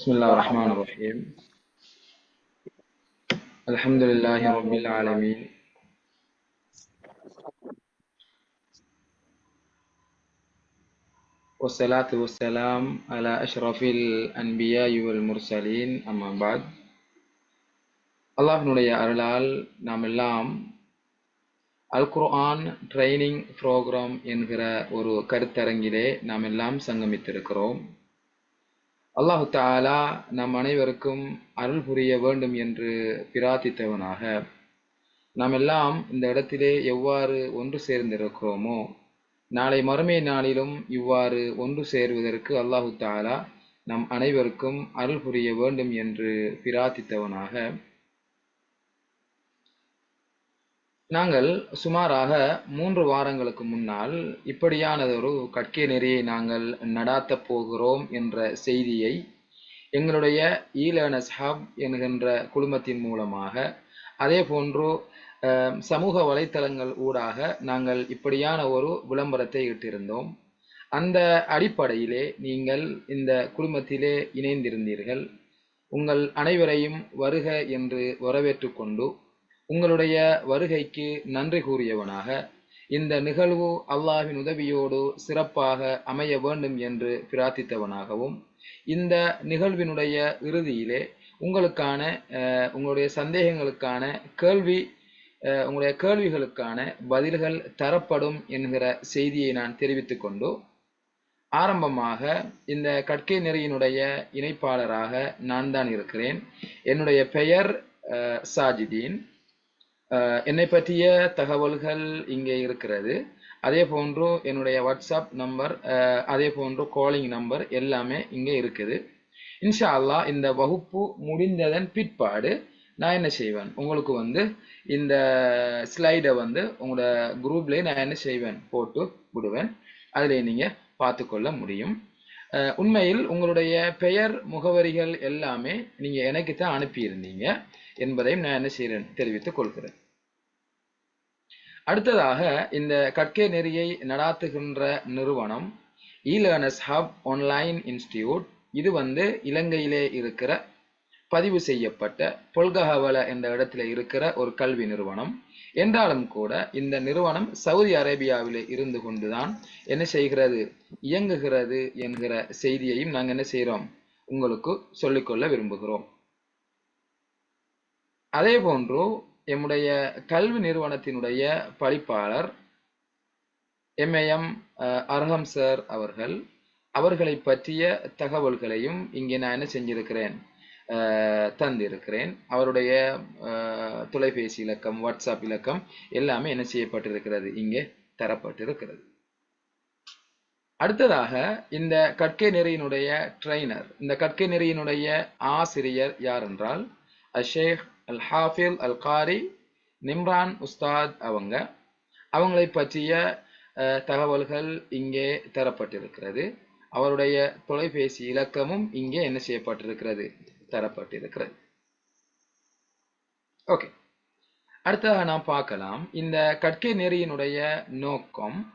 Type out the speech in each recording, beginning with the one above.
بسم الله الرحمن الرحيم الحمد لله رب العالمين والصلاة والسلام على أشرف الأنبياء والمرسلين أما بعد அல்லாஹ்வினுடைய அருளால் நாம் எல்லாம் அல் குர்ஆன் ட்ரைனிங் ப்ரோக்ராம் என்கிற ஒரு கருத்தரங்கிலே நாம் எல்லாம் சங்கமித்திருக்கிறோம் அல்லாஹு தாலா நம் அனைவருக்கும் அருள் புரிய வேண்டும் என்று பிரார்த்தித்தவனாக. நாம் எல்லாம் இந்த இடத்திலே எவ்வாறு ஒன்று சேர்ந்திருக்கிறோமோ நாளை மறுமை நாளிலும் இவ்வாறு ஒன்று சேருவதற்கு அல்லாஹு தாலா நம் அனைவருக்கும் அருள் புரிய வேண்டும் என்று பிரார்த்தித்தவனாக. நாங்கள் சுமாராக மூன்று வாரங்களுக்கு முன்னால் இப்படியானதொரு கற்கை நெறியை நாங்கள் நடாத்தப் போகிறோம் என்ற செய்தியை எங்களுடைய ஈலேர்னஸ் ஹப் என்கின்ற குழுமத்தின் மூலமாக அதே போன்று சமூக வலைத்தளங்கள் ஊடாக நாங்கள் இப்படியான ஒரு விளம்பரத்தை இட்டிருந்தோம். அந்த அடிப்படையிலே நீங்கள் இந்த குழுமத்திலே இணைந்திருந்தீர்கள். உங்கள் அனைவரையும் வருக என்று வரவேற்றுக்கொண்டு உங்களுடைய வருகைக்கு நன்றி கூறியவனாக இந்த நிகழ்வு அல்லாஹ்வின் உதவியோடு சிறப்பாக அமைய வேண்டும் என்று பிரார்த்தித்தவனாகவும் இந்த நிகழ்வினுடைய இறுதியிலே உங்களுக்கான உங்களுடைய சந்தேகங்களுக்கான கேள்வி உங்களுடைய கேள்விகளுக்கான பதில்கள் தரப்படும் என்கிற செய்தியை நான் தெரிவித்துக் கொண்டு ஆரம்பமாக இந்த கற்கை நெறியினுடைய இணைப்பாளராக நான் தான் இருக்கிறேன். என்னுடைய பெயர் சாஜிதீன். என்னை பற்றிய தகவல்கள் இங்கே இருக்கிறது. அதே போன்று என்னுடைய வாட்ஸ்அப் நம்பர் அதே போன்று காலிங் நம்பர் எல்லாமே இங்கே இருக்குது. இன்ஷா அல்லாஹ் இந்த வகுப்பு முடிந்ததன் பிற்பாடு நான் என்ன செய்வேன்? உங்களுக்கு வந்து இந்த ஸ்லைடை வந்து உங்களோட குரூப்லேயே நான் என்ன செய்வேன்? போட்டு விடுவேன். அதில் நீங்கள் பார்த்துக்கொள்ள முடியும். உண்மையில் உங்களுடைய பெயர் முகவரிகள் எல்லாமே நீங்கள் எனக்கு தான் அனுப்பியிருந்தீங்க என்பதையும் நான் என்ன செய்கிறேன் தெரிவித்துக் கொள்கிறேன். அடுத்ததாக இந்த கற்கை நெறியை நடாத்துகின்ற நிறுவனம் இலேர்னஸ் ஹப் ஆன்லைன் இன்ஸ்டியூட் இது வந்து இலங்கையிலே இருக்கிற பதிவு செய்யப்பட்ட பொல்கஹவல என்ற இடத்துல இருக்கிற ஒரு கல்வி நிறுவனம். என்றாலும் கூட இந்த நிறுவனம் சவுதி அரேபியாவிலே இருந்து கொண்டுதான் என்ன செய்கிறது இயங்குகிறது என்கிற செய்தியையும் நாங்கள் என்ன செய்கிறோம் உங்களுக்கு சொல்லிக்கொள்ள விரும்புகிறோம். அதே போன்று எம்முடைய கல்வி நிறுவனத்தினுடைய பழிப்பாளர் எம்ஏஎம் அர்ஹம் சார் அவர்கள். அவர்களை பற்றிய தகவல்களையும் இங்கே நான் என்ன செஞ்சிருக்கிறேன் தந்திருக்கிறேன். அவருடைய தொலைபேசி இலக்கம் வாட்ஸ்அப் இலக்கம் எல்லாமே என்ன செய்யப்பட்டிருக்கிறது இங்கே தரப்பட்டிருக்கிறது. அடுத்ததாக இந்த கற்கை நெறியினுடைய ட்ரெய்னர் இந்த கற்கை நெறியினுடைய ஆசிரியர் யார் என்றால் அஷேக் அல் ஹாஃபில் அல் காரி நிம்ரான் உஸ்தாத் அவங்க. அவங்களை பற்றிய தகவல்கள் இங்கே தரப்பட்டிருக்கிறது. அவருடைய தொலைபேசி இலக்கமும் இங்கே என்ன செய்யப்பட்டிருக்கிறது? தரப்பட்டிருக்கிறது. ஓகே. அடுத்ததாக நாம் பார்க்கலாம். இந்த கற்கை நெறியினுடைய நோக்கம்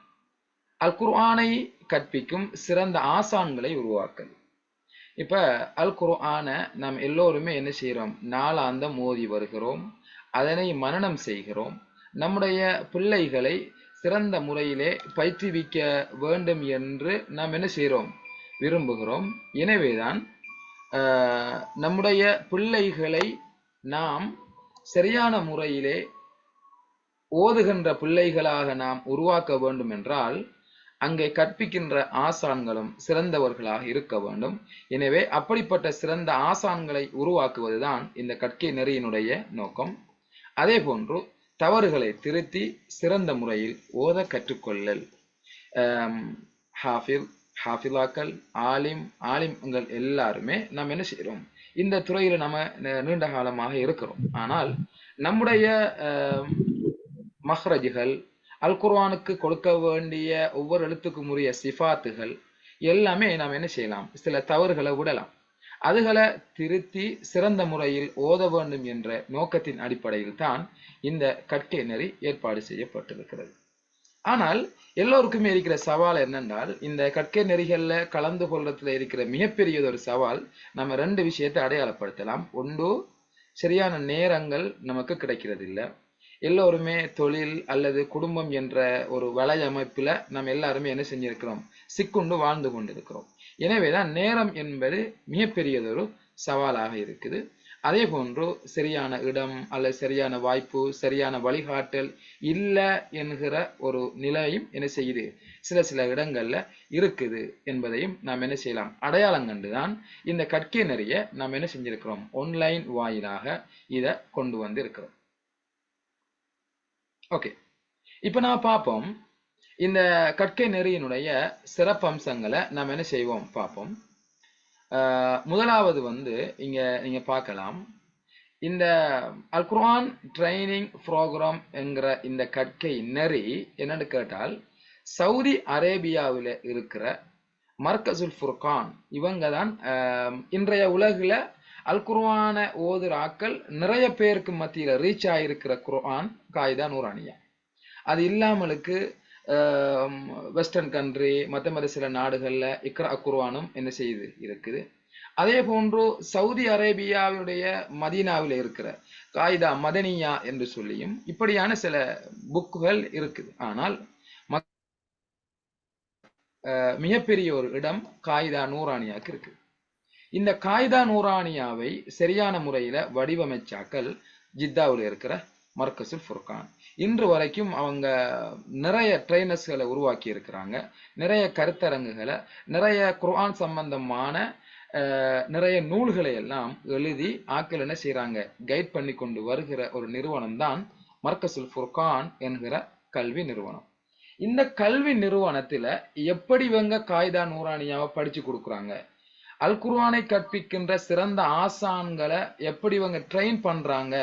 அல் குர்ஆனை கற்பிக்கும் சிறந்த ஆசான்களை உருவாக்கல். இப்போ அல் குர்ஆனை நாம் எல்லோருமே என்ன செய்கிறோம்? நாளாந்தம் மோதி வருகிறோம். அதனை மனனம் செய்கிறோம். நம்முடைய பிள்ளைகளை சிறந்த முறையிலே பயிற்றுவிக்க வேண்டும் என்று நாம் என்ன செய்கிறோம்? விரும்புகிறோம். எனவேதான் நம்முடைய பிள்ளைகளை நாம் சரியான முறையிலே ஓதுகின்ற பிள்ளைகளாக நாம் உருவாக்க வேண்டும் என்றால் அங்கே கற்பிக்கின்ற ஆசான்களும் சிறந்தவர்களாக இருக்க வேண்டும். எனவே அப்படிப்பட்ட சிறந்த ஆசான்களை உருவாக்குவதுதான் இந்த கற்கை நெறியினுடைய நோக்கம். அதே போன்று தவறுகளை திருத்தி சிறந்த முறையில் ஓத கற்றுக்கொள்ளல். ஹாஃபில் ஹாஃபிலாக்கள் ஆலிம் ஆலிம்கள் எல்லாருமே நாம் என்ன செய்கிறோம்? இந்த துறையில் நம்ம நீண்ட காலமாக இருக்கிறோம். ஆனால் நம்முடைய மஹ்ரஜிகள் மஹ்ரஜுகள் அல் குர்வானுக்கு கொடுக்க வேண்டிய ஒவ்வொரு எழுத்துக்கும் உரிய சிஃபாத்துகள் எல்லாமே நாம் என்ன செய்யலாம்? சில தவறுகளை விடலாம். அதுகளை திருத்தி சிறந்த முறையில் ஓத வேண்டும் என்ற நோக்கத்தின் அடிப்படையில் தான் இந்த கற்கை நெறி ஏற்பாடு செய்யப்பட்டிருக்கிறது. ஆனால் எல்லோருக்குமே இருக்கிற சவால் என்னென்றால் இந்த கற்கை நெறிகளில் கலந்து கொள்றதுல இருக்கிற மிகப்பெரியதொரு சவால் நம்ம ரெண்டு விஷயத்தை அடையாளப்படுத்தலாம். ஒன்று சரியான நேரங்கள் நமக்கு கிடைக்கிறது இல்லை எல்லோருமே தொழில் அல்லது குடும்பம் என்ற ஒரு வலையமைப்பில் நம்ம எல்லாருமே என்ன செஞ்சிருக்கிறோம்? சிக்குண்டு வாழ்ந்து கொண்டிருக்கிறோம். எனவேதான் நேரம் என்பது மிகப்பெரியதொரு சவாலாக இருக்குது. அதே போன்று சரியான இடம் அல்லது சரியான வாய்ப்பு சரியான வழிகாட்டல் இல்லை என்கிற ஒரு நிலையும் என்ன செய்யுது? சில சில இடங்கள்ல இருக்குது என்பதையும் நாம் என்ன செய்யலாம்? அடையாளம் கண்டுதான் இந்த கற்கை நெறிய நாம் என்ன செஞ்சிருக்கிறோம்? ஒன்லைன் வாயிலாக இதை கொண்டு வந்து இருக்கிறோம் ஓகே இப்போ நான் பார்ப்போம். இந்த கற்கை நெறியினுடைய சிறப்பம்சங்களை நாம் என்ன செய்வோம்? பார்ப்போம். முதலாவது வந்து இங்கே நீங்கள் பார்க்கலாம். இந்த அல்குரான் ட்ரைனிங் ப்ரோக்ராம் என்கிற இந்த கற்கை நெறி என்னன்னு கேட்டால் சவுதி அரேபியாவில் இருக்கிற மர்கசுல் ஃபுர்கான் இவங்க தான் இன்றைய உலகில் அல் குர்வான ஓதுராக்கள் நிறைய பேருக்கு மத்தியில் ரீச் ஆகிருக்கிற குர்ஆன் காய்தா நூறானியா அது இல்லாமலுக்கு வெஸ்டர்ன் கண்ட்ரி மற்ற மற்ற சில நாடுகளில் இக்ரா குர்ஆனும் என்ன செய்யுது இருக்குது. அதே போன்று சவுதி அரேபியாவுடைய மதீனாவில் இருக்கிற காயிதா மதனியா என்று சொல்லியும் இப்படியான சில புக்குகள் இருக்குது. ஆனால் மிகப்பெரிய ஒரு இடம் காயிதா நூறானியாக்கு இருக்குது இந்த காய்தா நூரானியாவை சரியான முறையில வடிவமைச்சாக்கள் ஜித்தாவில் இருக்கிற மர்கசுல் ஃபுர்கான். இன்று வரைக்கும் அவங்க நிறைய ட்ரைனர்ஸ்களை உருவாக்கி இருக்கிறாங்க. நிறைய கருத்தரங்குகளை நிறைய குர்ஆன் சம்பந்தமான நிறைய நூல்களை எல்லாம் எழுதி ஆக்கள் என்ன செய்கிறாங்க கைட் பண்ணி கொண்டு வருகிற ஒரு நிறுவனம் தான் மர்கசுல் ஃபுர்கான் என்கிற கல்வி நிறுவனம். இந்த கல்வி நிறுவனத்தில் எப்படி இவங்க காய்தா நூறானியாவை படித்து கொடுக்குறாங்க? அல் குர்ஆனை கற்பிக்கின்ற சிறந்த ஆசான்களை எப்படி இவங்க ட்ரெயின் பண்றாங்க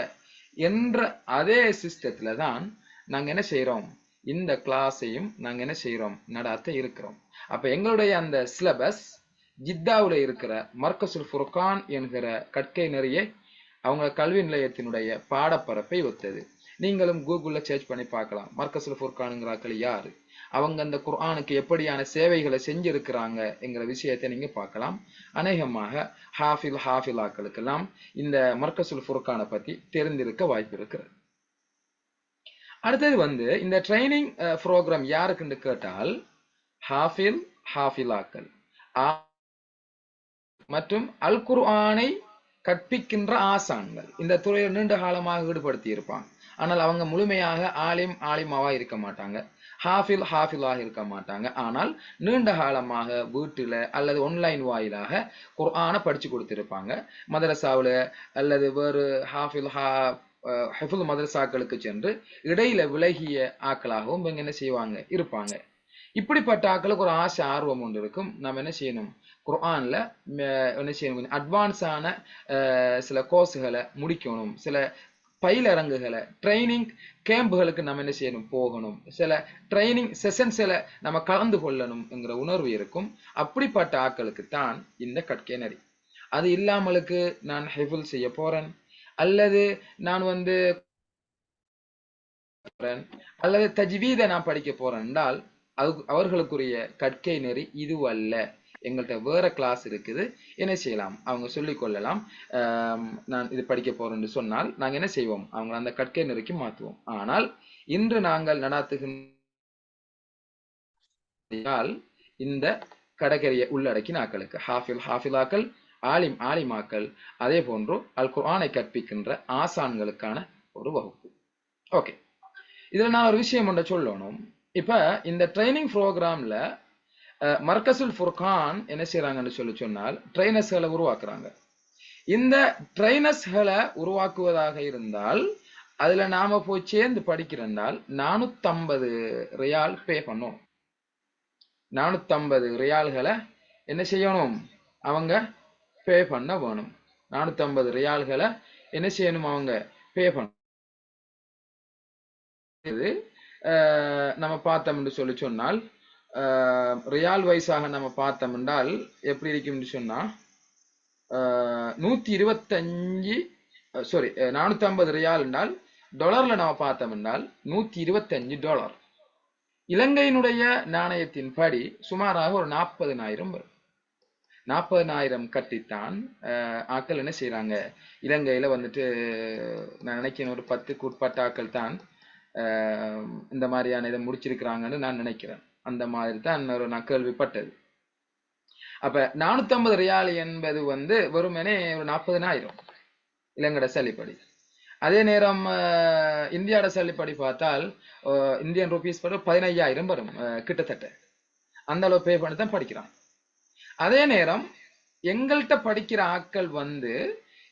என்ற அதே சிஸ்டத்துல தான் நாங்க என்ன செய்கிறோம் இந்த கிளாஸையும் நாங்க என்ன செய்கிறோம் நடாத்த இருக்கிறோம். அப்ப எங்களுடைய அந்த சிலபஸ் ஜித்தாவுல இருக்கிற மர்கசுல் ஃபுர்கான் என்கிற கற்கை நிறைய அவங்க கல்வி நிலையத்தினுடைய பாடப்பரப்பை ஒத்தது. நீங்களும் கூகுளில் சர்ச் பண்ணி பார்க்கலாம். மர்கசுல் ஃபுர்கானுங்கிறாக்கள் யாரு? அவங்க அந்த குர்ஆனுக்கு எப்படியான சேவைகளை செஞ்சிருக்கிறாங்க என்கிற விஷயத்தை நீங்க பார்க்கலாம். அநேகமாக ஹாஃபில் ஹாஃபிலாக்களுக்கெல்லாம் இந்த மர்கசுல் ஃபுர்கானை பத்தி தெரிந்திருக்க வாய்ப்பு இருக்கிறது. அடுத்தது வந்து இந்த ட்ரைனிங் ப்ரோக்ராம் யாருக்குன்னு கேட்டால் ஹாஃபில் ஹாஃபிலாக்கள். மற்றும் அல் குர்ஆனை கற்பிக்கின்ற ஆசான்கள். இந்த துறையில் நீண்ட காலமாக ஈடுபடுத்தி இருப்பாங்க ஆனால் அவங்க முழுமையாக ஆலிம் ஆலிமாவா இருக்க மாட்டாங்க. ஹாஃபில் ஹாஃபிலாக இருக்க மாட்டாங்க. ஆனால் நீண்ட காலமாக வீட்டில் அல்லது ஆன்லைன் வாயிலாக குர்ஆனை படிச்சு கொடுத்திருப்பாங்க. மதரசாவில் அல்லது வேறு ஹாஃபில் ஹா ஹெஃபுல் மதரசாக்களுக்கு சென்று இடையில விலகிய ஆக்களாகவும் இவங்க என்ன செய்வாங்க? இருப்பாங்க. இப்படிப்பட்ட ஆக்களுக்கு ஒரு ஆசை ஆர்வம் ஒன்று இருக்கும். நம்ம என்ன செய்யணும்? குர்ஆனில் என்ன செய்யணும்? கொஞ்சம் அட்வான்ஸான சில கோர்ஸுகளை முடிக்கணும். சில பயிலரங்குகளை ட்ரைனிங் கேம்புகளுக்கு நம்ம என்ன செய்யணும்? போகணும். சில ட்ரைனிங் செஷன்ஸில் நம்ம கலந்து கொள்ளணும்ங்கிற உணர்வு இருக்கும். அப்படிப்பட்ட ஆட்களுக்கு தான் இந்த கற்கை நெறி அது இல்லாமலுக்கு நான் ஹெஃபுல் செய்ய போறேன். அல்லது நான் வந்து போறேன். அல்லது தஜ்வீதை நான் படிக்க போறேன் என்றால் அது அவர்களுக்குரிய கற்கை நெறி இதுவல்ல. எங்கள்கிட்ட வேற கிளாஸ் இருக்குது. என்ன செய்யலாம்? அவங்க சொல்லிக் கொள்ளலாம். நான் இது படிக்க போறேன்னு சொன்னால் நாங்க என்ன செய்வோம்? அவங்களை அந்த கற்கை நெறிக்கு மாற்றுவோம். ஆனால் இன்று நாங்கள் நடாத்துகின்றால் இந்த கடற்கரையை உள்ளடக்கி நாக்களுக்கு ஹாஃபில் ஹாஃபிலாக்கள் ஆலிம் ஆலிமாக்கள் அதே போன்று அல் குர்ஆனை கற்பிக்கின்ற ஆசான்களுக்கான ஒரு வகுப்பு. ஓகே. இதில் நான் ஒரு விஷயம் ஒன்றை சொல்லணும். இப்ப இந்த ட்ரைனிங் ப்ரோக்ராம்ல மர்கசுல் ஃபுர்கான் என்ன செய்யறாங்கன்னு சொல்லி சொன்னால் ட்ரைனர்ஸ்களை உருவாக்குறாங்க. இந்த ட்ரைனர்ஸ்களை உருவாக்குவதாக இருந்தால் அதுல நாம போய் சேர்ந்து படிக்கிறனால் நானூத்தம்பது ரியால் பே பண்ணும். நானூத்தம்பது ரியால்களை என்ன செய்யணும்? அவங்க பே பண்ண வேணும். நானூத்தம்பது ரியால்களை என்ன செய்யணும் அவங்க பே பண்ண இது அஹ், நம்ம பார்த்தோம்னு சொல்லி சொன்னால் ரியால் வைஸாக நம்ம பார்த்தோம் என்றால் எப்படி இருக்கும்னு சொன்னால் நூற்றி இருபத்தஞ்சி இருபத்தஞ்சு சாரி நானூற்றம்பது ஐம்பது ரியால் என்றால் டாலர்ல நம்ம பார்த்தோம் என்றால் நூற்றி இருபத்தஞ்சு டாலர் இலங்கையினுடைய நாணயத்தின் படி சுமாராக ஒரு நாற்பதனாயிரம் வரும். நாற்பதனாயிரம் கட்டித்தான் ஆக்கள் என்ன செய்கிறாங்க இலங்கையில் வந்துட்டு நான் நினைக்கிறேன் ஒரு பத்துக்கு உட்பட்ட ஆக்கள் தான் இந்த மாதிரியான இதை முடிச்சிருக்கிறாங்கன்னு நான் நினைக்கிறேன். அந்த மாதிரி தான் நான் கேள்விப்பட்டது. அப்ப நானூத்தி ரியால் என்பது வந்து வெறுமனே ஒரு நாற்பதுனாயிரம் இலங்கட சளிப்படி அதே நேரம் அஹ், இந்தியாவோட சல்லிப்படி பார்த்தால் இந்தியன் ருபீஸ் வரும் பதினையாயிரம் வரும் கிட்டத்தட்ட. அந்த அளவு பே பண்ணி தான் படிக்கிறான். அதே நேரம் எங்கள்கிட்ட படிக்கிற ஆட்கள் வந்து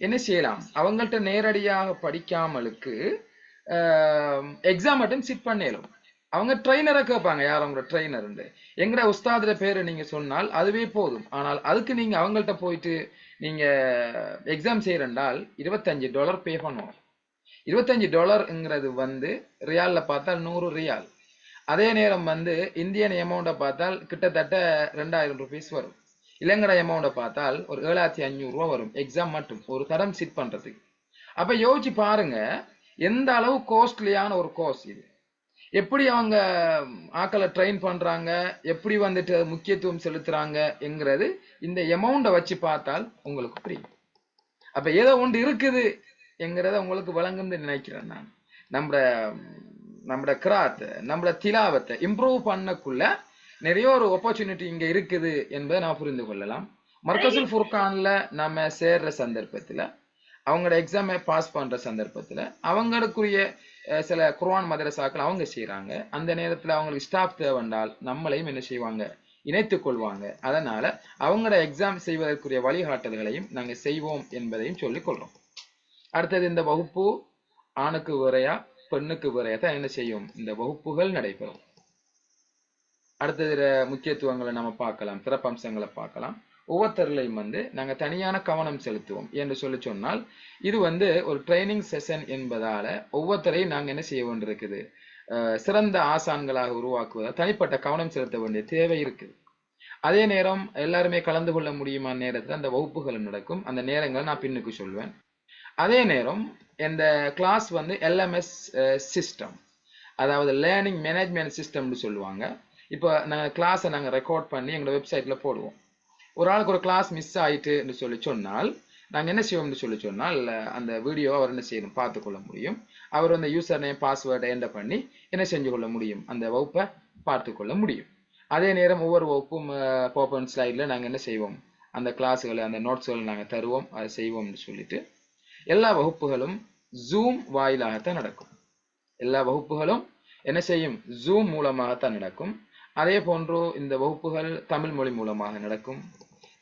என்ன செய்யலாம்? அவங்கள்ட்ட நேரடியாக படிக்காமலுக்கு எக்ஸாம் மட்டும் சிட் பண்ணலும். அவங்க ட்ரைனரை கேட்பாங்க யார் அவங்க ட்ரெயினர் எங்கட உஸ்தாதுட பேரை நீங்க சொன்னால் அதுவே போதும். ஆனால் அதுக்கு நீங்க அவங்கள்ட்ட போயிட்டு நீங்க எக்ஸாம் செய்யறண்டால் இருபத்தஞ்சு டாலர் பே பண்ணுவோம். இருபத்தஞ்சு டாலருங்கிறது வந்து ரியால்ல பார்த்தால் நூறு ரியால் அதே நேரம் வந்து இந்தியன் அமௌண்ட்டை பார்த்தால் கிட்டத்தட்ட ரெண்டாயிரம் ருபீஸ் வரும். இலங்கட அமௌண்ட்டை பார்த்தால் ஒரு ஏழாயிரத்தி அஞ்சூறுரூவா வரும். எக்ஸாம் மட்டும் ஒரு தரம் சிட் பண்ணுறதுக்கு அப்போ யோசிச்சு பாருங்க எந்த அளவு காஸ்ட்லியான ஒரு கோர்ஸ் இது? எப்படி அவங்க ஆக்களை ட்ரெயின் பண்றாங்க? எப்படி வந்துட்டு முக்கியத்துவம் செலுத்துறாங்க என்கிறது இந்த எமௌண்ட்டை வச்சு பார்த்தால் உங்களுக்கு புரியும். அப்ப ஏதோ ஒன்று இருக்குது என்கிறத உங்களுக்கு வழங்கும்னு நினைக்கிறேன் நான். நம்ம நம்மட கிராத்தை நம்மட திலாவத்தை இம்ப்ரூவ் பண்ணக்குள்ள நிறைய ஒரு ஆப்பர்ச்சுனிட்டி இங்க இருக்குது என்பதை நான் புரிந்து கொள்ளலாம். மர்கசுல் ஃபுர்கான்ல நம்ம சேர்ற சந்தர்ப்பத்துல அவங்களோட எக்ஸாமை பாஸ் பண்ற சந்தர்ப்பத்துல அவங்களுக்குரிய சில குர்வான் மதரசாக்கள் அவங்க செய்றாங்க. அந்த நேரத்துல அவங்களுக்கு ஸ்டாஃப் தேவைண்டால் நம்மளையும் என்ன செய்வாங்க? இணைத்துக் கொள்வாங்க. அதனால அவங்களோட எக்ஸாம் செய்வதற்குரிய வழிகாட்டல்களையும் நாங்க செய்வோம் என்பதையும் சொல்லிக் கொள்றோம். அடுத்தது இந்த வகுப்பு ஆணுக்கு வேறையா பெண்ணுக்கு வேறையா தான் என்ன செய்யும்? இந்த வகுப்புகள் நடைபெறும். அடுத்தது முக்கியத்துவங்களை நம்ம பார்க்கலாம் சிறப்பம்சங்களை பார்க்கலாம். ஒவ்வொருத்தர்லையும் வந்து நாங்கள் தனியான கவனம் செலுத்துவோம் என்று சொல்லி சொன்னால் இது வந்து ஒரு ட்ரைனிங் செஷன் என்பதால ஒவ்வொருத்தரையும் நாங்கள் என்ன செய்ய வேண்டியிருக்குது? சிறந்த ஆசான்களாக உருவாக்குவதால் தனிப்பட்ட கவனம் செலுத்த வேண்டிய தேவை இருக்குது. அதே நேரம் எல்லாருமே கலந்து கொள்ள முடியுமா நேரத்தில் அந்த வகுப்புகள் நடக்கும். அந்த நேரங்களை நான் பின்னுக்கு சொல்வேன். அதே நேரம் இந்த கிளாஸ் வந்து எல்எம்எஸ் சிஸ்டம் அதாவது லேர்னிங் மேனேஜ்மெண்ட் சிஸ்டம்னு சொல்லுவாங்க. இப்போ நாங்கள் கிளாஸை நாங்கள் ரெக்கார்ட் பண்ணி எங்களோட வெப்சைட்டில் போடுவோம். ஒரு ஆளுக்கு ஒரு கிளாஸ் மிஸ் ஆயிட்டுன்னு சொல்லி சொன்னால் நாங்கள் என்ன செய்வோம்னு சொல்லி சொன்னால் அந்த வீடியோ அவர் என்ன செய்யணும் பார்த்துக்கொள்ள முடியும். அவர் அந்த யூசர் நேம் பாஸ்வேர்டை என்டர் பண்ணி என்ன செஞ்சு கொள்ள முடியும்? அந்த வகுப்பை பார்த்துக்கொள்ள முடியும். அதே நேரம் ஒவ்வொரு வகுப்பும் போப்பன் ஸ்லைடில் நாங்கள் என்ன செய்வோம்? அந்த கிளாஸுகளை அந்த நோட்ஸ்களை நாங்கள் தருவோம் அதை செய்வோம்னு சொல்லிட்டு எல்லா வகுப்புகளும் ஜூம் வாயிலாகத்தான் நடக்கும். எல்லா வகுப்புகளும் என்ன செய்யும்? ஜூம் மூலமாகத்தான் நடக்கும். அதே போன்று இந்த வகுப்புகள் தமிழ் மொழி மூலமாக நடக்கும்.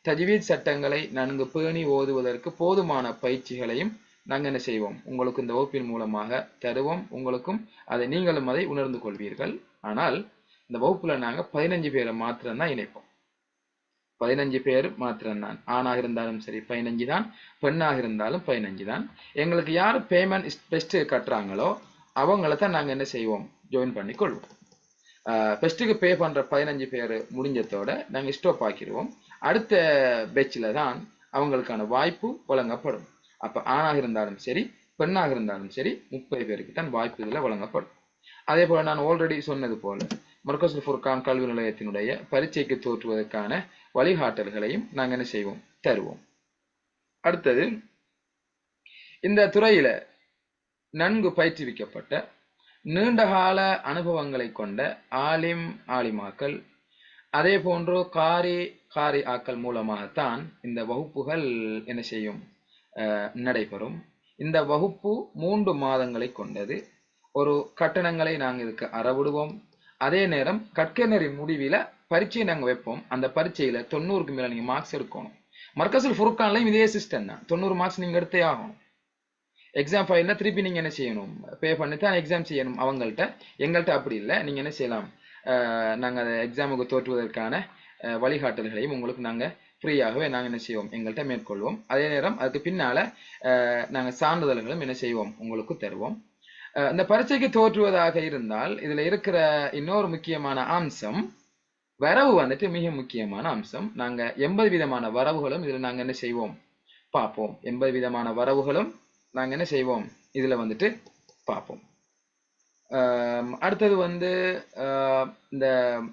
தஜ்வீத் சட்டங்களை நன்கு பேணி ஓதுவதற்கு போதுமான பயிற்சிகளையும் நாங்கள் என்ன செய்வோம்? உங்களுக்கு இந்த வகுப்பின் மூலமாக தருவோம். உங்களுக்கும் அதை நீங்களும் அதை உணர்ந்து கொள்வீர்கள். ஆனால் இந்த வகுப்புல நாங்க பதினஞ்சு பேரை மாத்திரம்தான் இணைப்போம். பதினஞ்சு பேர் மாத்திரம்தான். ஆணாக இருந்தாலும் சரி பதினஞ்சு தான் பெண்ணாக இருந்தாலும் பதினஞ்சு தான் எங்களுக்கு யார் பேமெண்ட் பெஸ்ட் கட்டுறாங்களோ அவங்கள தான் நாங்கள் என்ன செய்வோம்? ஜாயின் பண்ணி கொள்வோம் பெஸ்ட்டுக்கு பே பண்ற பதினஞ்சு பேர் முடிஞ்சதோட நாங்கள் ஸ்டாப் ஆக்கிடுவோம். அடுத்த பேட்சில் தான் அவங்களுக்கான வாய்ப்பு வழங்கப்படும். அப்போ ஆணாக இருந்தாலும் சரி பெண்ணாக இருந்தாலும் சரி முப்பது பேருக்கு தான் வாய்ப்பு இதில் வழங்கப்படும். அதே போல் நான் ஆல்ரெடி சொன்னது போல மர்கசுல் ஃபுர்கான் கல்வி நிலையத்தினுடைய பரீட்சைக்கு தோற்றுவதற்கான வழிகாட்டல்களையும் நாங்கள் என்ன செய்வோம்? தருவோம். அடுத்தது இந்த துறையில் நன்கு பயிற்றுவிக்கப்பட்ட நீண்டகால அனுபவங்களை கொண்ட ஆலிம் ஆலிமாக்கள் அதே போன்று காரி காரி ஆக்கள் மூலமாகத்தான் இந்த வகுப்புகள் என்ன செய்யும் அஹ், நடைபெறும். இந்த வகுப்பு மூன்று மாதங்களை கொண்டது. ஒரு கட்டணங்களை நாங்கள் இதுக்கு அறவிடுவோம். அதே நேரம் கற்கநெறி முடிவில் பரீட்சையை நாங்கள் வைப்போம். அந்த பரீட்சையில் தொண்ணூறுக்கு மேலே நீங்கள் மார்க்ஸ் எடுக்கணும். மர்கசுல் ஃபுருக்கான்லையும் இதே சிஸ்டம் தான். தொண்ணூறு மார்க்ஸ் நீங்கள் எடுத்தே ஆகணும். எக்ஸாம் ஃபைல்ல திருப்பி நீங்க என்ன செய்யணும்? பே பண்ணி தான் எக்ஸாம் செய்யணும் அவங்கள்ட்ட. எங்கள்கிட்ட அப்படி இல்லை. நீங்க என்ன செய்யலாம்? நாங்கள் நாங்க அதை எக்ஸாமுக்கு தோற்றுவதற்கான வழிகாட்டல்களையும் உங்களுக்கு நாங்க ஃப்ரீயாகவே நாங்கள் என்ன செய்வோம்? எங்கள்கிட்ட மேற்கொள்வோம். அதே நேரம் அதுக்கு பின்னால அஹ், சான்றிதழ்களும் என்ன செய்வோம்? உங்களுக்கு தருவோம். இந்த பரீட்சைக்கு தோற்றுவதாக இருந்தால் இதுல இருக்கிற இன்னொரு முக்கியமான அம்சம் வரவு வந்துட்டு மிக முக்கியமான அம்சம். நாங்க எண்பது விதமான வரவுகளும் இதுல நாங்க என்ன செய்வோம்? பார்ப்போம். எண்பது விதமான வரவுகளும் நாங்கள் என்ன செய்வோம்? இதில் வந்துட்டு பார்ப்போம். அடுத்தது வந்து இந்த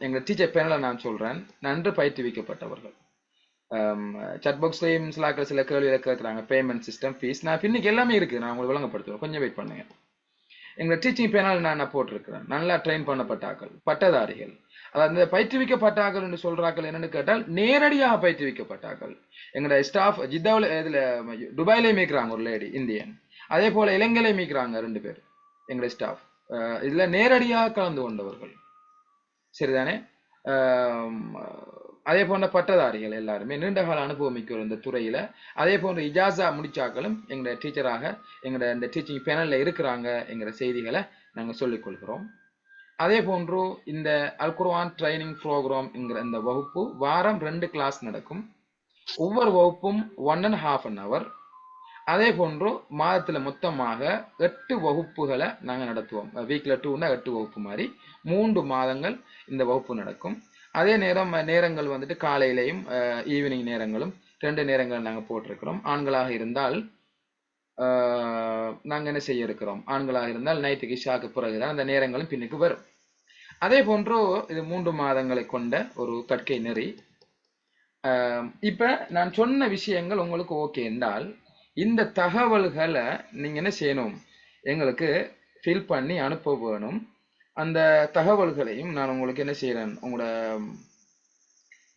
எங்கள் டீச்சர் பேனலை நான் சொல்கிறேன் நன்று பயிற்றுவிக்கப்பட்டவர்கள். சட் பாக்ஸ்லேயும் சில சில கேள்வியில் கேட்குறாங்க பேமெண்ட் சிஸ்டம் ஃபீஸ் நான் இன்னைக்கு எல்லாமே இருக்குது நான் உங்களுக்கு விளங்கப்படுத்துவேன் கொஞ்சம் வெயிட் பண்ணுங்கள் எங்கள் டீச்சிங் பேனல் நான் நான் போட்டிருக்கிறேன். நல்லா ட்ரெயின் பண்ணப்பட்ட ஆக்கள் பட்டதாரிகள். அதாவது இந்த பயிற்றுவிக்கப்பட்ட என்று சொல்றாக்கள் என்னன்னு கேட்டால் நேரடியாக பயிற்றுவிக்கப்பட்டார்கள். எங்களோட ஸ்டாஃப் ஜித்தாவில் இதில் துபாயிலே மீக்கிறாங்க ஒரு லேடி இந்தியன். அதே போல இலங்கையிலே மீக்கிறாங்க ரெண்டு பேர் எங்களுடைய ஸ்டாஃப் இதுல நேரடியாக கலந்து கொண்டவர்கள். சரிதானே? அதே போன்ற பட்டதாரிகள் எல்லாருமே நீண்ட கால அனுபவம் இந்த துறையில. அதே போன்ற இஜாசா முடிச்சாக்களும் எங்களுடைய டீச்சராக எங்களுடைய இந்த டீச்சிங் பேனல்ல இருக்கிறாங்க எங்கிற செய்திகளை நாங்க சொல்லிக் கொள்கிறோம். அதே போன்று இந்த அல்குர்வான் ட்ரைனிங் ப்ரோக்ராம் என்கிற இந்த வகுப்பு வாரம் ரெண்டு கிளாஸ் நடக்கும். ஒவ்வொரு வகுப்பும் one and half an hour அதே போன்று மாதத்தில் மொத்தமாக எட்டு வகுப்புகளை நாங்கள் நடத்துவோம். வீக்கில் டூனா எட்டு வகுப்பு மாதிரி. மூன்று மாதங்கள் இந்த வகுப்பு நடக்கும். அதே நேரம் நேரங்கள் வந்துட்டு காலையிலையும் ஈவினிங் நேரங்களும் ரெண்டு நேரங்கள் நாங்கள் போட்டிருக்கிறோம். ஆண்களாக இருந்தால் நாங்கள் என்ன செய்ய இருக்கிறோம்? ஆண்களாக இருந்தால் நைட்டுக்கு இஷாக்கு பிறகுதான் அந்த நேரங்களும் பின்னுக்கு வரும். அதே போன்று இது மூன்று மாதங்களை கொண்ட ஒரு கற்கை நெறி. இப்போ நான் சொன்ன விஷயங்கள் உங்களுக்கு ஓகே என்றால் இந்த தகவல்களை நீங்கள் என்ன செய்யணும்? எங்களுக்கு ஃபில் பண்ணி அனுப்ப வேணும். அந்த தகவல்களையும் நான் உங்களுக்கு என்ன செய்கிறேன் உங்களோட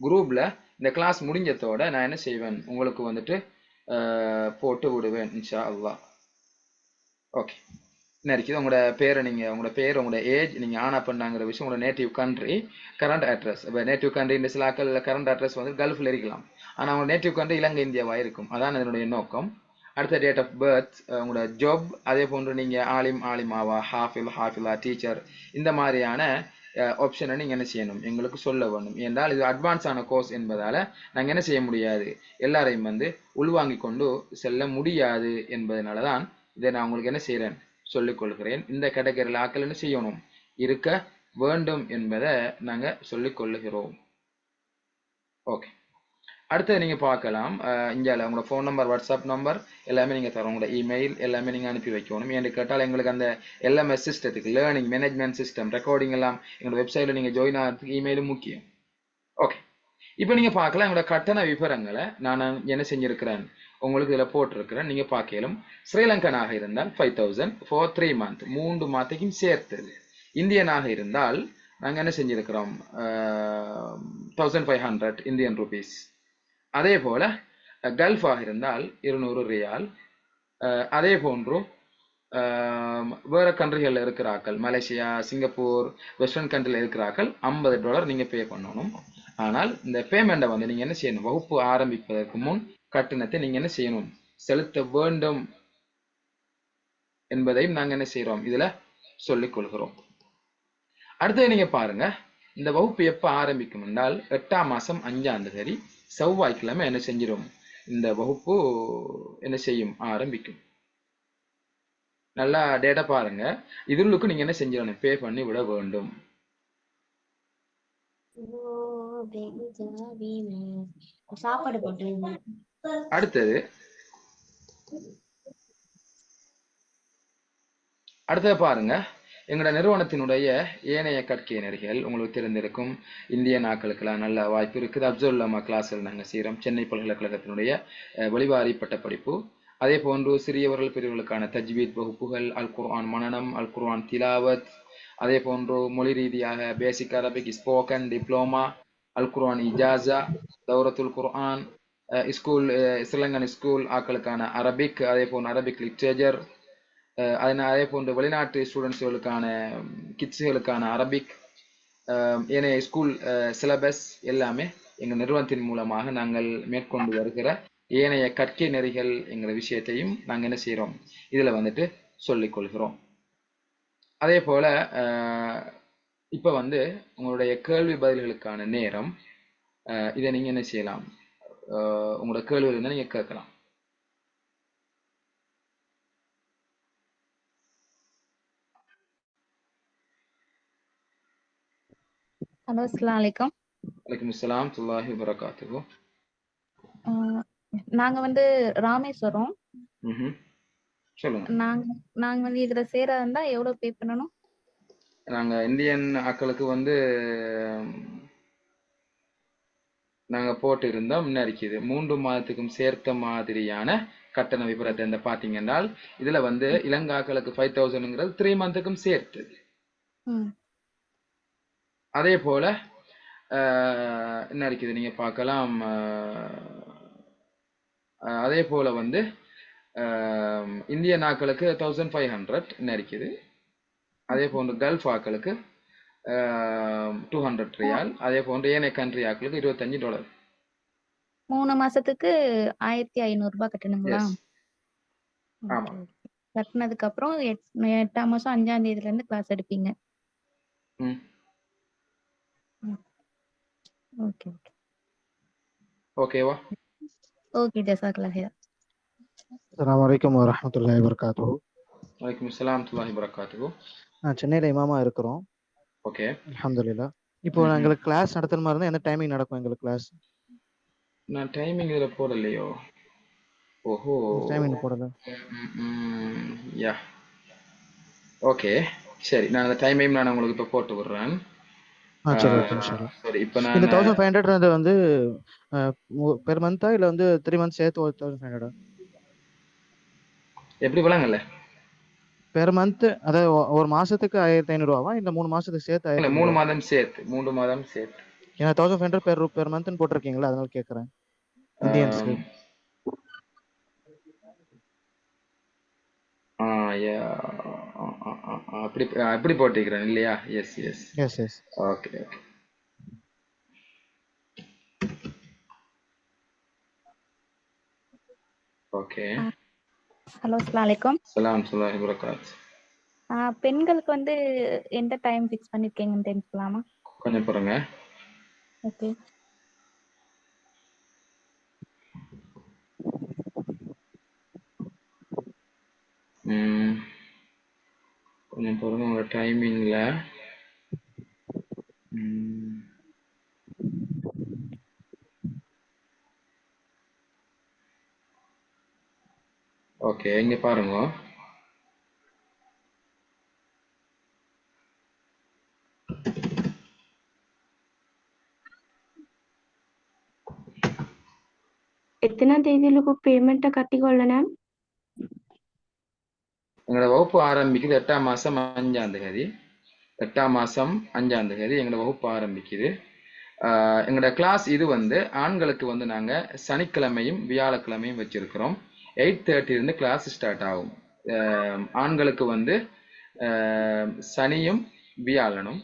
குரூப்பில் இந்த கிளாஸ் முடிஞ்சதோட நான் என்ன செய்வேன்? உங்களுக்கு வந்துட்டு போட்டு விடுவேன் இன்ஷா அல்லா ஓகே என்ன இருக்குது? உங்களோட பேரை நீங்கள் உங்களோட பேர் உங்களோட ஏஜ் நீங்கள் ஆனா பண்ணாங்கிற விஷயம் உங்களோட நேட்டிவ் கண்ட்ரி கரண்ட் அட்ரஸ் இப்போ நேட்டிவ் கண்ட்ரி இந்த சில ஆக்கள் கரண்ட் அட்ரஸ் வந்து கல்ஃபில் இருக்கலாம். ஆனால் உங்களோட நேட்டிவ் கண்ட்ரி இலங்கை இந்தியாவாக இருக்கும். அதான் அதனுடைய நோக்கம். அடுத்த டேட் ஆஃப் பர்த் உங்களோட ஜாப் அதே போன்று நீங்கள் ஆலிம் ஆலிமாவா ஹாஃபில் ஹாஃபிலா டீச்சர் இந்த மாதிரியான ஆப்ஷனை நீங்கள் என்ன செய்யணும்? எங்களுக்கு சொல்ல வேணும். என்றால் இது அட்வான்ஸான கோர்ஸ் என்பதால் நாங்கள் என்ன செய்ய முடியாது? எல்லாரையும் வந்து உள்வாங்கி கொண்டு செல்ல முடியாது என்பதனால தான் இதை நான் உங்களுக்கு என்ன செய்கிறேன் சொல்லிக்கொள்கிறேன் இந்த கேட்டகரியில் ஆக்கள் என்ன செய்யணும்? இருக்க வேண்டும் என்பதை நாங்கள் சொல்லிக்கொள்ளுகிறோம் ஓகே அடுத்தது நீங்கள் பார்க்கலாம். இந்தியாவில் உங்களோட ஃபோன் நம்பர் வாட்ஸ்அப் நம்பர் எல்லாமே நீங்கள் தரோம் உங்களோட இமெயில் எல்லாமே நீங்கள் அனுப்பி வைக்கணும். ஏன்னு கேட்டால் எங்களுக்கு அந்த எல்எம்எஸ் சிஸ்டத்துக்கு லேர்னிங் மேனேஜ்மெண்ட் சிஸ்டம் ரெக்கார்டிங் எல்லாம் எங்களோட வெப்சைட்டில் நீங்கள் ஜாயின் ஆகிறதுக்கு இமெயிலும் முக்கியம். ஓகே இப்போ நீங்க பார்க்கலாம். எங்களோட கட்டண விவரங்களை நான் என்ன செஞ்சுருக்கிறேன்? உங்களுக்கு இதில் போட்டிருக்கிறேன். நீங்கள் பார்க்கலாம். ஸ்ரீலங்கனாக இருந்தால் five thousand for three month மூன்று மாதத்தையும் சேர்த்தது. இந்தியனாக இருந்தால் நாங்கள் என்ன செஞ்சுருக்கிறோம்? Thousand five hundred Indian rupees அதே போல கல்ஃபாக இருந்தால் இருநூறு ரியால். அதே போன்று வேறு கண்ட்ரிகளில் இருக்கிறாக்கள் மலேசியா சிங்கப்பூர் வெஸ்டர்ன் கண்ட்ரியில் இருக்கிறாக்கள் ஐம்பது டாலர் நீங்க பே பண்ணணும். ஆனால் இந்த பேமெண்ட்டை வந்து நீங்க என்ன செய்யணும்? வகுப்பு ஆரம்பிப்பதற்கு முன் கட்டணத்தை நீங்க என்ன செய்யணும்? செலுத்த வேண்டும் என்பதையும் நாங்க என்ன செய்கிறோம் இதுல சொல்லிக் கொள்கிறோம். அடுத்தது நீங்கள் பாருங்க. இந்த வகுப்பு எப்போ ஆரம்பிக்கும் என்றால் எட்டாம் மாதம் அஞ்சாம் தேதி. செவ்வாய்க்கிழமை என்ன செஞ்சிடும்? இந்த வகுப்பு என்ன செய்யும்? ஆரம்பிக்கும். நல்லா டேட்டா பாருங்க. இதுகளுக்கு நீங்க என்ன செஞ்சிடணும்? பே பண்ணி விட வேண்டும். சாப்பாடு அடுத்தது. அடுத்தது பாருங்க. எங்களோட நிறுவனத்தினுடைய ஏனைய கற்கை நெறிகள் உங்களுக்கு தெரிந்திருக்கும் இந்திய நாட்களுக்கெல்லாம் நல்ல வாய்ப்பு இருக்குது. அப்துல்லமா கிளாஸில் நாங்கள் செய்கிறோம் சென்னை பல்கலைக்கழகத்தினுடைய அஹ், வெளிவாரி பட்டப்படிப்பு. அதே போன்று சிறியவர்கள் பிரிவுகளுக்கான தஜ்வீத் வகுப்புகள் அல் குர்ஆன் மனனம் அல் குர்ஆன் திலாவத். அதே போன்று மொழி ரீதியாக பேசிக் அரபிக் ஸ்போக்கன் டிப்ளோமா அல் குர்ஆன் இஜாசா தௌரத்துல் குர்ஆன் அஹ், ஸ்கூல் ஸ்ரீலங்கன் ஸ்கூல் ஆக்களுக்கான அரபிக் அதே போன்று அரபிக் லிட்ரேச்சர் அதனால் அதே போன்று வெளிநாட்டு ஸ்டூடெண்ட்ஸுகளுக்கான கிட்ஸுகளுக்கான அரபிக் ஏனைய ஸ்கூல் சிலபஸ் எல்லாமே எங்கள் நிறுவனத்தின் மூலமாக நாங்கள் மேற்கொண்டு வருகிற ஏனைய கற்கை நெறிகள் என்கிற விஷயத்தையும் நாங்கள் என்ன செய்கிறோம் இதில் வந்துட்டு சொல்லிக்கொள்கிறோம் அதே போல இப்போ வந்து உங்களுடைய கேள்வி பதில்களுக்கான நேரம் அஹ், இதை நீங்கள் என்ன செய்யலாம்? உங்களோட கேள்விகள் நீங்கள் கேட்கலாம். ஹலோ அஸ்லாம் வலைக்கம் வலைக்கம் அஸ்ஸலாம் துல்லாஹி வரகாத்துகு நாங்க வந்து ராமேஸ்வரம். சொல்லுங்க. நாங்க நாங்க வந்து இதுல சேர இருந்தா எவ்வளவு பே பண்ணணும் நாங்க இந்தியன் ஆட்களுக்கு வந்து நாங்க போட்டு இருந்தோம் இன்னும் இருக்குது மூன்று மாதத்துக்கும் சேர்த்த மாதிரியான கட்டண விபரத்தை இந்த பாத்தீங்கன்னா இதுல வந்து இலங்காக்களுக்கு ஃபைவ் தௌசண்ட்ங்கிறது த்ரீ மந்த்துக்கும் சேர்த்து அதே போல என்ன இருக்குது நீங்க பார்க்கலாம் அதே போல வந்து இந்திய நாக்களுக்கு தௌசண்ட் ஃபைவ் ஹண்ட்ரட் என்ன இருக்குது? அதே போன்று கல்ஃப் ஆக்களுக்கு டூ ஹண்ட்ரட் ரியால் அதே போன்று ஏனைய கண்ட்ரி ஆக்களுக்கு இருபத்தஞ்சு டாலர் மூணு மாசத்துக்கு ஆயிரத்தி ஐநூறு ரூபாய் கட்டணுங்களா? ஆமா. கட்டுனதுக்கு அப்புறம் எட்- எட்டாம் மாசம் அஞ்சாம் தேதியில இருந்து கிளாஸ் எடுப்பீங்க. ம். Okay okay. ஓகேவா? ஓகே ஜசாக்லா ஹைரா அஸ்ஸலாமு அலைக்கும் வரஹ்மத்துல்லாஹி வபரகாத்துஹு. வலைக்கம் அஸ்ஸலாம் துல்லாஹி வரகாத்துஹு நான் சென்னையில் இமாமா இருக்கிறோம். ஓகே. அல்ஹம்துலில்லாஹ் இப்போ. எங்களுக்கு கிளாஸ் நடத்துற மாதிரி இருந்தால் எந்த டைமிங் நடக்கும் எங்களுக்கு கிளாஸ் நான் டைமிங் இதில் போடலையோ? ஓஹோ. டைமிங் போடல. யா. ஓகே. சரி நான் அந்த டைமையும் நான் உங்களுக்கு இப்போ போட்டு விடுறேன். சரி இந்த தௌசண்ட் ஃபைவ் ஹண்ட்ரட் வந்து பெர் மந்த்தா இல்லை வந்து த்ரீ மந்த்ஸ் சேர்த்து ஒரு தௌசண்ட் ஃபைவ் ஹண்ட்ரடா எப்படி விளங்கல? பெர் மந்த் அதாவது ஒரு மாசத்துக்கு ஆயிரத்தி ஐநூறுவாவா? இல்லை மூணு மாசத்துக்கு சேர்த்து மூணு மாதம் சேர்த்து மூணு மாதம் சேர்த்து. ஏன்னா thousand five hundred per per மந்த்னு போட்டிருக்கீங்களா? அதனால கேட்குறேன் இந்தியன்ஸ்க்கு ஆ யா அப்படி அப்படி போட்டிக்கிறேன் இல்லையா? Yes yes yes yes okay okay okay hello அஸ்ஸலாமு அலைக்கும் சலாம் சுல்லாஹி வரகாத் பெண்களுக்கு வந்து எந்த டைம் ஃபிக்ஸ் பண்ணிருக்கீங்கன்னு தெரிஞ்சுக்கலாமா கொஞ்சம் பாருங்க ஓகே கொஞ்சம் பாருங்க உங்க டைமிங்ல ஓகே இங்க பாருங்க எத்தனாம் தேதியிலுக்கு பேமெண்ட்டை கட்டிக்கொள்ளணும் எங்களோட வகுப்பு ஆரம்பிக்குது எட்டாம் மாசம் அஞ்சாம் தேதி. எட்டாம் மாசம் அஞ்சாம் தேதி எங்களோட வகுப்பு ஆரம்பிக்குது. எங்களோட கிளாஸ் இது வந்து ஆண்களுக்கு வந்து நாங்க சனிக்கிழமையும் வியாழக்கிழமையும் வச்சிருக்கிறோம். எயிட் தேர்ட்டி இருந்து கிளாஸ் ஸ்டார்ட் ஆகும். ஆண்களுக்கு வந்து சனியும் வியாழனும்.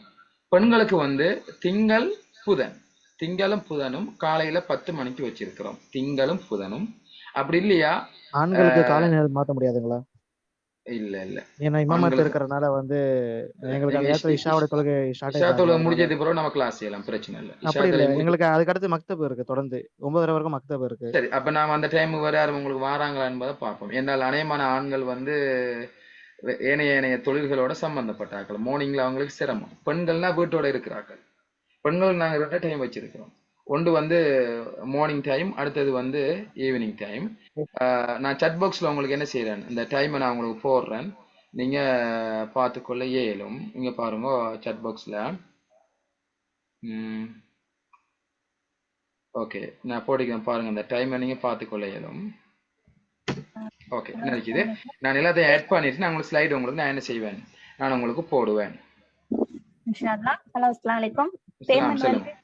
பெண்களுக்கு வந்து திங்கள் புதன். திங்களும் புதனும் காலையில பத்து மணிக்கு வச்சிருக்கிறோம். திங்களும் புதனும். அப்படி இல்லையா? ஆண்களுக்கு காலை நேரம் மாற்ற முடியாதுங்களா? இல்ல இல்ல. ஏன்னா ஆண்களுக்கு- இருக்கிறனால வந்து எங்களுக்கு அந்த நேரத்தில் இஷ்- இஷாவோட தொழுகை ஸ்டார்ட் இஷா தொழுகை முடிஞ்சது பிறகு நம்ம கிளாஸ் செய்யலாம் பிரச்சனை இல்லை. அப்படி இல்லை. எங்களுக்கு அதுக்கு அடுத்து மக்தப் இருக்கு தொடர்ந்து. ஒன்பதரை வரைக்கும் மக்தப் இருக்கு. சரி அப்ப நாம அந்த டைம் வர உங்களுக்கு வாராங்களா என்பதை பார்ப்போம். என்னால் அநேகமான ஆண்கள் வந்து ஏனைய ஏனைய தொழில்களோட சம்பந்தப்பட்டார்கள். மார்னிங்ல அவங்களுக்கு சிரமம். பெண்கள்னா வீட்டோட இருக்கிறார்கள். பெண்கள் நாங்க ரெண்டு டைம் வச்சிருக்கிறோம். ஒன்று வந்து மார்னிங் டைம் அடுத்தது வந்து ஈவினிங் டைம் நான் சட் பாக்ஸ்ல உங்களுக்கு என்ன செய்றேன்? இந்த டைமை நான் உங்களுக்கு போடுறேன். நீங்க பார்த்துக்கொள்ள இயலும். இங்க பாருங்க சட் பாக்ஸ்ல ஓகே நான் போட்டிக்கிறேன் பாருங்க அந்த டைமை நீங்க பார்த்துக்கொள்ள இயலும். ஓகே என்ன இருக்குது? நான் எல்லாத்தையும் ஆட் பண்ணிட்டு நான் உங்களுக்கு ஸ்லைடு உங்களுக்கு நான் என்ன செய்வேன்? நான் உங்களுக்கு போடுவேன். ஹலோ அஸ்ஸலாமு அலைக்கும். பேமெண்ட்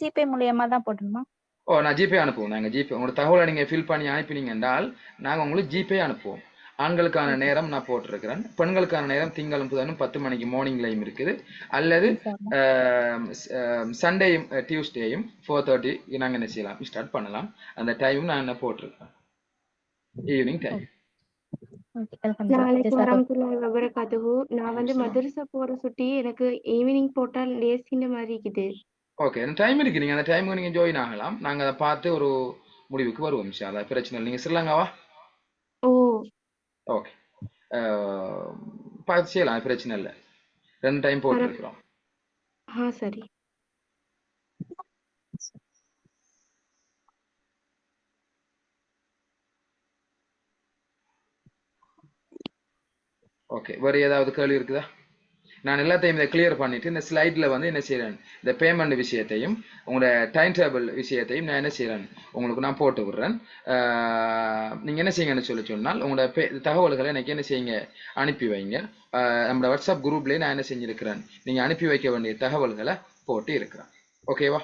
ஜிபே மூலியமா தான் போடணுமா ஓ நான் ஜிபே அனுப்புவோம். நாங்கள் ஜிபே உங்களோட தகவலை நீங்கள் ஃபில் பண்ணி அனுப்பினீங்க என்றால் நாங்கள் உங்களுக்கு ஜிபே அனுப்புவோம். ஆண்களுக்கான நேரம் நான் போட்டிருக்கிறேன். பெண்களுக்கான நேரம் திங்களும் புதனும் பத்து மணிக்கு மார்னிங்லையும் இருக்குது. அல்லது சண்டேயும் டியூஸ்டேயும் ஃபோர் தேர்ட்டி நாங்கள் என்ன செய்யலாம்? ஸ்டார்ட் பண்ணலாம். அந்த டைமும் நான் என்ன போட்டிருக்கேன்? ஈவினிங் டைம் நாளைக்கு வபரகாத்துஹு நான் வந்து. மதரசா போற சுட்டி எனக்கு ஈவினிங் போட்டால் லேசின்ற மாதிரி இருக்குது. ஓகே டைம் இருக்கு. நீங்கள் அந்த டைமுக்கு நீங்கள் ஜாயின் ஆகலாம். நாங்கள் அதை பார்த்து ஒரு முடிவுக்கு வருவோம் சார் அதான் பிரச்சனை இல்லை. நீங்கள் ஸ்ரீலங்காவா? ஓ. ஓகே பார்த்து செய்யலாம். பிரச்சனை இல்லை. ரெண்டு டைம் போட்டுருக்குறோம் ஆ சரி. ஓகே வேறு ஏதாவது கேள்வி இருக்குதா? நான் எல்லாத்தையும் இதை கிளியர் பண்ணிட்டு இந்த ஸ்லைட்ல வந்து என்ன செய்றேன்? இந்த பேமெண்ட் விஷயத்தையும் உங்களோட டைம் டேபிள் விஷயத்தையும் நான் என்ன செய்றேன்? உங்களுக்கு நான் போட்டு விடுறேன். ஆஹ் நீங்க என்ன செய்யுங்கன்னு சொல்லி சொன்னால் உங்களோட பே- தகவல்களை எனக்கு என்ன செய்யுங்க? அனுப்பி வைங்க. நம்மளோட வாட்ஸ்அப் குரூப்லயே நான் என்ன செஞ்சிருக்கிறேன்? நீங்க அனுப்பி வைக்க வேண்டிய தகவல்களை போட்டு இருக்கிறேன். ஓகேவா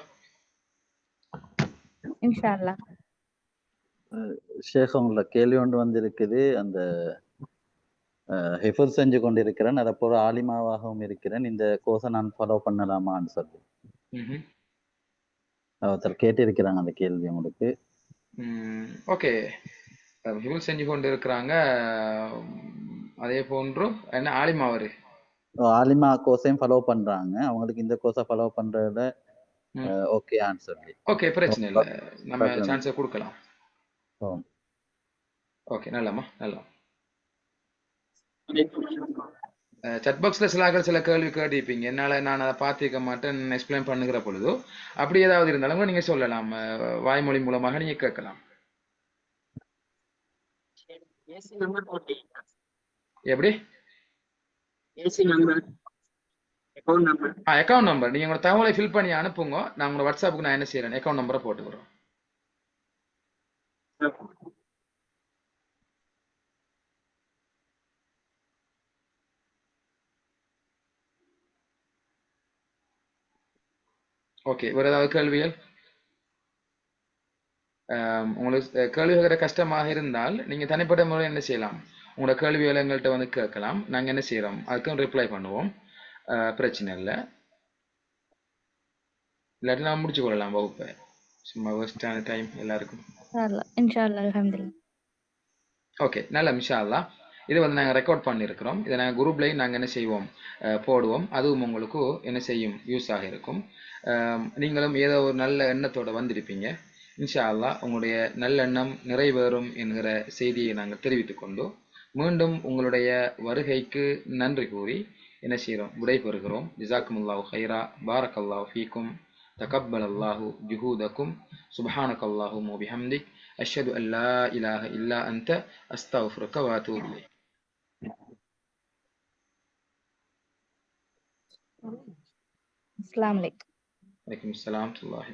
இன்ஷா அல்லாஹ் ஷேக் உங்களோட கேள்வி ஒன்று வந்திருக்குது. அந்த ஹிஃபர் செஞ்சு கொண்டிருக்கிறேன். அதை போல ஆலிமாவாகவும் இருக்கிறேன். இந்த கோர்ஸை நான் ஃபாலோ பண்ணலாமான்னு சொல்லி. ஒருத்தர் கேட்டிருக்கிறாங்க அந்த கேள்வி உங்களுக்கு. ஓகே. ஹிமல் செஞ்சு கொண்டு இருக்கிறாங்க அதே போன்று என்ன ஆலிமா அவரு? ஆலிமா கோர்ஸையும் ஃபாலோ பண்றாங்க. அவங்களுக்கு இந்த கோர்ஸை ஃபாலோ பண்றதுல ம். ஓகேன்னு சொல்லி. ஓகே பிரச்சனை இல்லை. நம்ம. சான்ஸை கொடுக்கலாம். ஓகே நல்லம்மா நல்லா சட் பாக்ஸில் சில சில கேள்வி கேட்டிருப்பீங்க. என்னால் நான் அதை பார்த்துக்க மாட்டேன் எக்ஸ்பிளைன் பண்ணுகிற பொழுது அப்படி ஏதாவது இருந்தாலும் நீங்கள் சொல்லலாம். வாய்மொழி மூலமாக நீங்கள் கேட்கலாம். ஏசி நம்பர் போட்டீங்க எப்படி? ஏசி நம்பர் அக்கௌண்ட் நம்பர் நீங்கள் உங்களோட தகவலை ஃபில் பண்ணி அனுப்புங்க. நான் உங்களோட வாட்ஸ்அப்புக்கு நான் என்ன செய்கிறேன் அக்கௌண்ட் நம்பரை போட்டுக்கிறோம். ஓகே வேறு ஏதாவது கேள்விகள்? உங்களுக்கு கேள்வி கேட்குற கஷ்டமாக இருந்தால் நீங்கள் தனிப்பட்ட முறையில் என்ன செய்யலாம்? உங்களோட கேள்விகளை எங்கள்கிட்ட வந்து கேட்கலாம். நாங்கள் என்ன செய்கிறோம் அதுக்கும் ரிப்ளை பண்ணுவோம். பிரச்சனை இல்லை. இல்லாட்டி நான் முடிச்சு கொள்ளலாம் வகுப்பை. சும்மா வேஸ்டான டைம் எல்லாருக்கும். இன்ஷா ஓகே நல்ல மிஷா அல்லா இது வந்து நாங்கள் ரெக்கார்ட் பண்ணியிருக்கிறோம் இதை நாங்கள் குரூப்லேயும் நாங்கள் என்ன செய்வோம்? போடுவோம். அதுவும் உங்களுக்கு என்ன செய்யும்? யூஸாக இருக்கும். நீங்களும் ஏதோ ஒரு நல்ல எண்ணத்தோடு வந்திருப்பீங்க. இன்ஷா அல்லா உங்களுடைய நல்லெண்ணம் நிறைவேறும் என்கிற செய்தியை நாங்கள் தெரிவித்துக் கொண்டு மீண்டும் உங்களுடைய வருகைக்கு நன்றி கூறி என்ன செய்கிறோம்? விடைபெறுகிறோம். ஜிசாக்குமுல்லாஹு ஹைரா பாரக் அல்லாஹ் ஃபீக்கும். தகப்பல் அல்லாஹு ஜுஹூதக்கும். சுபஹானக் அல்லாஹு மோபிஹம்திக் அஷ்ஹது அல்லா இலாஹ இல்லா அந்த அஸ்தாஃபுருக்க வாத்து இல்லை Islamic. alaikum. Salam to Allah.